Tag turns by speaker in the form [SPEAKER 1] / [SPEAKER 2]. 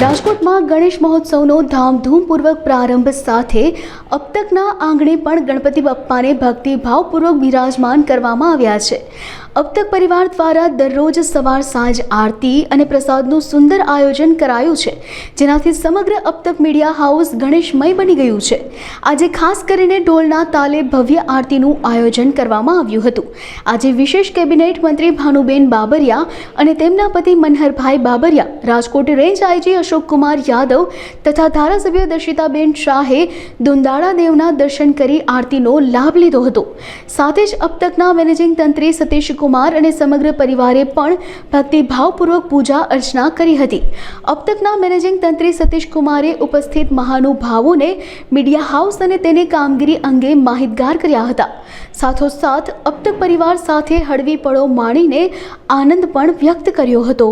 [SPEAKER 1] રાજકોટમાં ગણેશ મહોત્સવનો ધામધૂમપૂર્વક પ્રારંભ સાથે અબતકના આંગણે પણ ગણપતિ બાપ્પાને ભક્તિભાવપૂર્વક બિરાજમાન કરવામાં આવ્યા છે. અબતક પરિવાર દ્વારા દરરોજ સવાર સાંજ આરતી અને પ્રસાદનું સુંદર આયોજન કરાયું છે, જેનાથી સમગ્ર અબતક મીડિયા હાઉસ ગણેશમય બની ગયું છે. આજે ખાસ કરીને ઢોલના તાલે ભવ્ય આરતીનું આયોજન કરવામાં આવ્યું હતું. આજે વિશેષ કેબિનેટ મંત્રી ભાનુબેન બાબરિયા અને તેમના પતિ મનહરભાઈ બાબરિયા, રાજકોટ રેન્જ આઈજી અશોકકુમાર યાદવ તથા ધારાસભ્ય દર્શિતાબેન શાહે દુંદાળા દેવના દર્શન કરી આરતીનો લાભ લીધો હતો. સાથે જ અબતકના મેનેજિંગ તંત્રી સતીશ કુમાર અને સમગ્ર પરિવારે પણ ભક્તિભાવપૂર્વક પૂજા અર્ચના કરી હતી. અબતકના મેનેજિંગ તંત્રી સતીશ કુમારે ઉપસ્થિત મહાનુભાવોને મીડિયા હાઉસ અને તેની કામગીરી અંગે માહિતગાર કર્યા હતા. સાથોસાથ અબતક પરિવાર સાથે હળવી પળો માણીને આનંદ પણ વ્યક્ત કર્યો હતો.